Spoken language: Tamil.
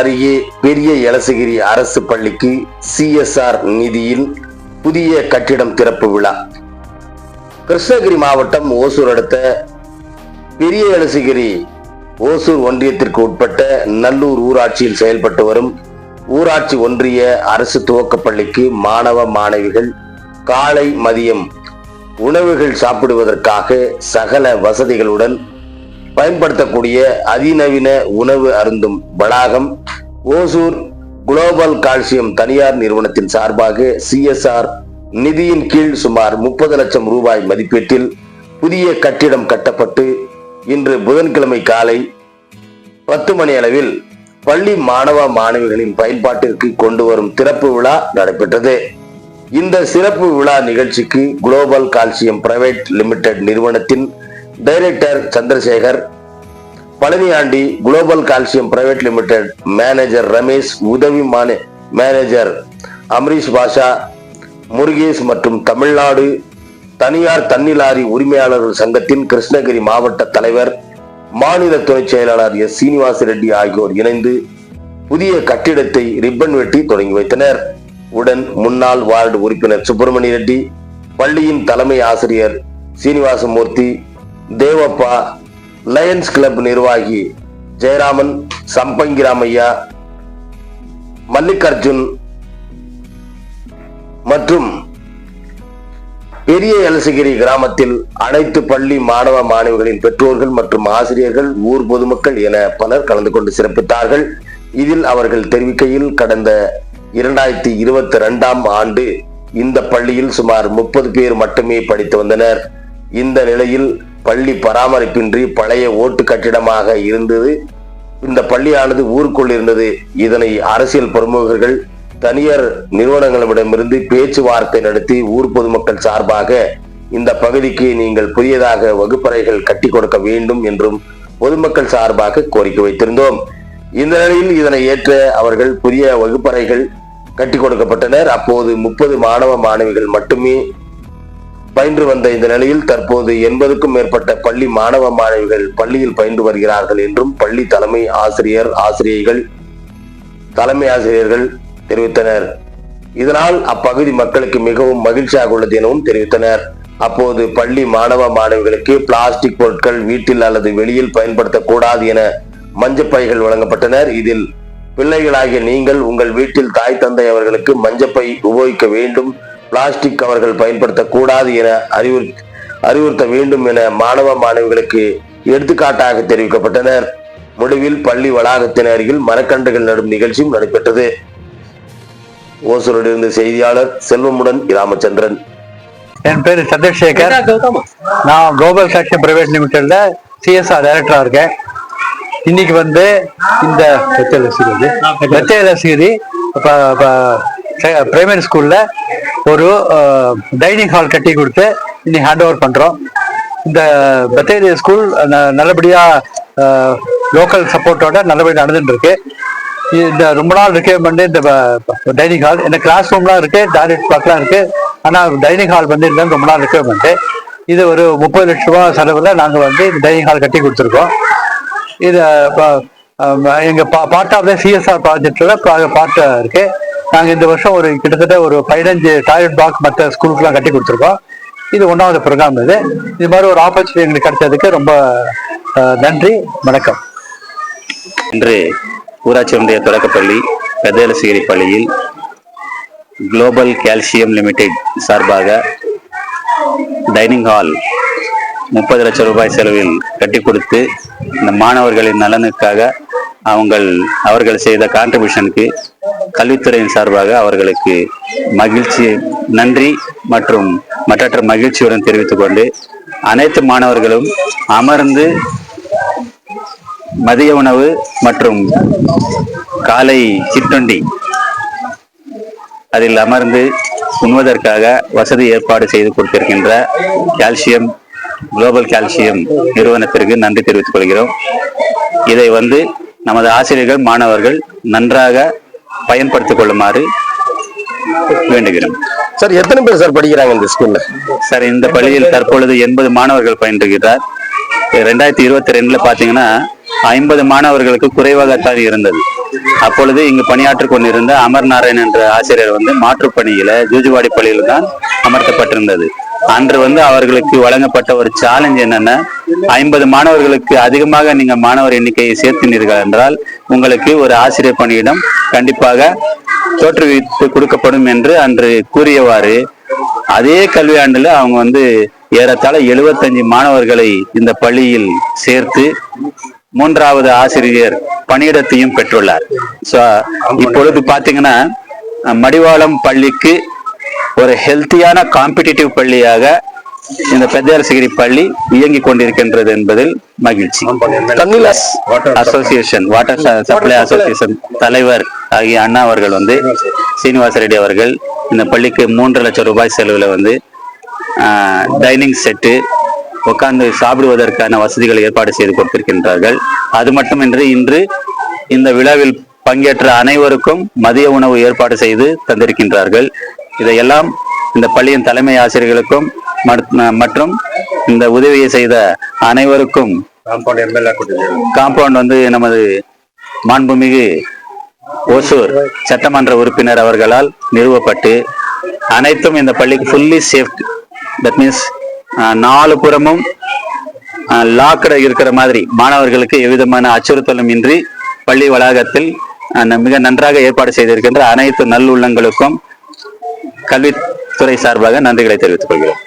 அருகே பெரிய எலசகிரி அரசு பள்ளிக்கு சிஎஸ்ஆர் நிதியில் புதிய கட்டிடம் திறப்பு விழா. கிருஷ்ணகிரி மாவட்டம் ஓசூர் அடுத்த பெரிய எலசகிரி ஓசூர் ஒன்றியத்திற்கு உட்பட்ட நல்லூர் ஊராட்சியில் செயல்பட்டு வரும் ஊராட்சி ஒன்றிய அரசு துவக்கப் பள்ளிக்கு மாணவ மாணவிகள் காலை மதியம் உணவுகள் சாப்பிடுவதற்காக சகல வசதிகளுடன் பயன்படுத்தக்கூடிய அதிநவீன உணவு அருந்தும் வளாகம் ஓசூர் குளோபல் கால்சியம் தனியார் நிறுவனத்தின் சார்பாக சிஎஸ்ஆர் நிதியின் கீழ் சுமார் முப்பது லட்சம் ரூபாய் மதிப்பீட்டில் புதிய கட்டிடம் கட்டப்பட்டு இன்று புதன்கிழமை காலை பத்து மணி அளவில் பள்ளி மாணவ மாணவிகளின் பயன்பாட்டிற்கு கொண்டு வரும் திறப்பு விழா நடைபெற்றது. இந்த சிறப்பு விழா நிகழ்ச்சிக்கு குளோபல் கால்சியம் பிரைவேட் லிமிடெட் நிறுவனத்தின் director Chandrasekhar Palaniyandi global calcium private limited manager Ramesh உதவி மானே மேனேஜர் அம்ரீஷ் பாஷா முருகேஷ் மற்றும் தமிழ்நாடு தனியார் தன்னிலாரி உரிமையாளர்கள் சங்கத்தின் கிருஷ்ணகிரி மாவட்ட தலைவர் மாநில துணைச் செயலாளர் எஸ். சீனிவாச ரெட்டி ஆகியோர் இணைந்து புதிய கட்டிடத்தை ரிப்பன் வெட்டி தொடங்கி வைத்தனர். உடன் முன்னாள் வார்டு உறுப்பினர் சுப்பிரமணிய ரெட்டி பள்ளியின் தலைமை ஆசிரியர் சீனிவாசமூர்த்தி தேவப்பா லயன்ஸ் கிளப் நிர்வாகி ஜெயராமன் சம்பங்கிராமையா மல்லிகார்ஜுன் மற்றும் பெரிய எலசகிரி கிராமத்தில் அனைத்து பள்ளி மாணவ மாணவிகளின் பெற்றோர்கள் மற்றும் ஆசிரியர்கள் ஊர் பொதுமக்கள் என பலர் கலந்து கொண்டு சிறப்பித்தார்கள். இதில் அவர்கள் தெரிவிக்கையில் கடந்த இரண்டாயிரத்தி இருபத்தி ரெண்டாம் ஆண்டு இந்த பள்ளியில் சுமார் முப்பது பேர் மட்டுமே படித்து வந்தனர். இந்த நிலையில் பள்ளி பராமரிப்பின்றி பழைய ஓட்டு கட்டிடமாக இருந்தது. இந்த பள்ளியானது ஊருக்குள் இருந்தது. இதனை அரசியல் பிரமுகர்கள் தனியார் நிறுவனங்களிடமிருந்து பேச்சுவார்த்தை நடத்தி ஊர் பொதுமக்கள் சார்பாக இந்த பகுதிக்கு நீங்கள் புதியதாக வகுப்பறைகள் கட்டி கொடுக்க வேண்டும் என்றும் பொதுமக்கள் சார்பாக கோரிக்கை வைத்திருந்தோம். இந்த நிலையில் இதனை ஏற்ற அவர்கள் புதிய வகுப்பறைகள் கட்டி கொடுக்கப்பட்டனர். அப்போது முப்பது மாணவ மாணவிகள் மட்டுமே பயின்று வந்த இந்த நிலையில் தற்போது எண்பதுக்கும் மேற்பட்ட பள்ளி மாணவ மாணவிகள் பள்ளியில் பயின்று வருகிறார்கள் என்றும் பள்ளி தலைமை ஆசிரியர் ஆசிரியைகள் தலைமை ஆசிரியர்கள் தெரிவித்தனர். இதனால் அப்பகுதி மக்களுக்கு மிகவும் மகிழ்ச்சியாக உள்ளது எனவும் தெரிவித்தனர். அப்போது பள்ளி மாணவ மாணவிகளுக்கு பிளாஸ்டிக் பொருட்கள் வீட்டில் அல்லது வெளியில் பயன்படுத்தக்கூடாது என மஞ்சப்பைகள் வழங்கப்பட்டனர். இதில் பிள்ளைகளாகிய நீங்கள் உங்கள் வீட்டில் தாய் தந்தை அவர்களுக்கு மஞ்சப்பை உபயோகிக்க வேண்டும். பிளாஸ்டிக் கவர்கள் பயன்படுத்தக்கூடாது என அறிவுறு அறிவுறுத்த வேண்டும் என மாணவ மாணவிகளுக்கு எடுத்துக்காட்டாக தெரிவிக்கப்பட்டனர். முடிவில் பள்ளி வளாகத்தின் அருகில் மரக்கன்றுகள் நடும் நிகழ்ச்சியும் நடைபெற்றது. ஓசூரிலிருந்து செய்தியாளர் செல்வமுடன் ராமச்சந்திரன் என் பேர் சந்திரசேகர். நான் குளோபல் சாக்ஷன் பிரைவேட் லிமிடெட்ல சிஎஸ்ஆர் டைரக்டரா இருக்கேன். இன்னைக்கு வந்து இந்த வெத்தையலசிரி பிரைமரி ஸ்கூல்ல ஒரு டைனிங் ஹால் கட்டி கொடுத்து இன்னைக்கு ஹேண்ட் ஓவர் பண்றோம். இந்த பெத்தேரிய ஸ்கூல் நல்லபடியா லோக்கல் சப்போர்ட்டோட நல்லபடியாக நடந்துட்டு இருக்கு இந்த ரொம்ப நாள் ரிக்யர்மெண்ட் இந்த டைனிங் ஹால் இந்த கிளாஸ் ரூம்லாம் இருக்கு டாய்லெட் பிளாக்லாம் இருக்கு. ஆனா டைனிங் ஹால் வந்து இருந்தாலும் ரொம்ப நாள் ரிக்யர்மெண்ட் இது ஒரு முப்பது லட்ச ரூபா செலவுல நாங்க வந்து இந்த டைனிங் ஹால் கட்டி கொடுத்துருக்கோம். இது ப- பா பார்ட் ஆஃப் த சிஎஸ்ஆர் ப்ராஜெக்ட்ல பார்ட் இருக்கு. நாங்கள் இந்த வருஷம் ஒரு கிட்டத்தட்ட ஒரு பதினஞ்சு டாய்லெட் பாக்ஸ் மற்ற ஸ்கூலுக்குலாம் கட்டி கொடுத்துருக்கோம். இது ஒன்றாவது ப்ரோக்ராம் இது. இது மாதிரி ஒரு ஆப்பர்ச்சுனிட்டி எங்களுக்கு கிடைச்சதுக்கு ரொம்ப நன்றி வணக்கம். இன்று ஊராட்சி ஒன்றிய தொடக்கப்பள்ளி பெதேலசிகிரி பள்ளியில் குளோபல் கால்சியம் லிமிடெட் சார்பாக டைனிங் ஹால் முப்பது லட்சம் ரூபாய் செலவில் கட்டி கொடுத்து இந்த மாணவர்களின் நலனுக்காக அவங்கள் அவர்கள் செய்த கான்ட்ரிபியூஷனுக்கு கல்வித்துறையின் சார்பாக அவர்களுக்கு மகிழ்ச்சி நன்றி மற்றும் மற்றற்ற மகிழ்ச்சியுடன் தெரிவித்துக் கொண்டு அனைத்து மாணவர்களும் அமர்ந்து மதிய உணவு மற்றும் காலை சிற்றுண்டி அதில் அமர்ந்து உண்வதற்காக வசதி ஏற்பாடு செய்து கொடுத்திருக்கின்ற கால்சியம் குளோபல் கால்சியம் நிறுவனத்திற்கு நன்றி தெரிவித்துக் கொள்கிறோம். இதை வந்து நமது ஆசிரியர்கள் மாணவர்கள் நன்றாக பயன்படுத்திக் கொள்ளுமாறு வேண்டுகிறோம். சார் எத்தனை பேர் சார் படிக்கிறாங்க இந்த ஸ்கூல்ல சார் இந்த பள்ளியில் தற்பொழுது எண்பது மாணவர்கள் பயின்றுகிறார். ரெண்டாயிரத்தி இருபத்தி ரெண்டுல பாத்தீங்கன்னா ஐம்பது மாணவர்களுக்கு குறைவாகத்தான் இருந்தது. அப்பொழுது இங்கு பணியாற்றிக் கொண்டிருந்த அமர் நாராயண் என்ற ஆசிரியர் வந்து மாற்றுப் பணியில ஜூஜுவாடி பள்ளியில் தான் அமர்த்தப்பட்டிருந்தது. அன்று வந்து அவர்களுக்கு வழங்கப்பட்ட ஒரு சேலஞ்ச் என்னன்னா ஐம்பது மாணவர்களுக்கு அதிகமாக நீங்க மாணவர் எண்ணிக்கையை சேர்த்தினீர்கள் என்றால் உங்களுக்கு ஒரு ஆசிரியர் பணியிடம் கண்டிப்பாக தோற்றுவித்து கொடுக்கப்படும் என்று அன்று கூறியவாறு அதே கல்வியாண்டுல அவங்க வந்து ஏறத்தாழ 75 மாணவர்களை இந்த பள்ளியில் சேர்த்து மூன்றாவது ஆசிரியர் பணியிடத்தையும் பெற்றுள்ளார். ஸோ இப்பொழுது பார்த்தீங்கன்னா மடிவாளம் பள்ளிக்கு ஒரு ஹெல்த்தியான காம்படிட்டிவ் பள்ளியாக இந்த பெத்தியாரசகிரி பள்ளி இயங்கிக் கொண்டிருக்கின்றது என்பதில் மகிழ்ச்சி. தன்னிலாஸ் அசோசியேஷன் வாட்டர் சப்ளை அசோசியேஷன் தலைவர் ஆகிய அண்ணா அவர்கள் வந்து சீனிவாச ரெட்டி அவர்கள் இந்த பள்ளிக்கு மூன்று லட்சம் ரூபாய் செலவுல வந்து டைனிங் செட்டு உட்கார்ந்து சாப்பிடுவதற்கான வசதிகளை ஏற்பாடு செய்து கொடுத்திருக்கின்றார்கள். அது மட்டுமின்றி இன்று இந்த விழாவில் பங்கேற்ற அனைவருக்கும் மதிய உணவு ஏற்பாடு செய்து தந்திருக்கின்றார்கள். இதையெல்லாம் இந்த பள்ளியின் தலைமை ஆசிரியர்களுக்கும் மற்றும் இந்த உதவியை செய்த அனைவருக்கும் காம்பவுண்ட் வந்து நமது மாண்புமிகு ஓசூர் சட்டமன்ற உறுப்பினர் அவர்களால் நிறுவப்பட்டு அனைத்தும் இந்த பள்ளிக்கு ஃபுல்லி சேஃப்ட் தட் மீன்ஸ் நாலு புறமும் லாக்கட இருக்கிற மாதிரி மாணவர்களுக்கு எவ்விதமான அச்சுறுத்தலும் இன்றி பள்ளி வளாகத்தில் மிக நன்றாக ஏற்பாடு செய்திருக்கின்ற அனைத்து நல்லுள்ளங்களுக்கும் கல்வித்துறை சார்பாக நன்றிகளை தெரிவித்துக் கொள்கிறோம்.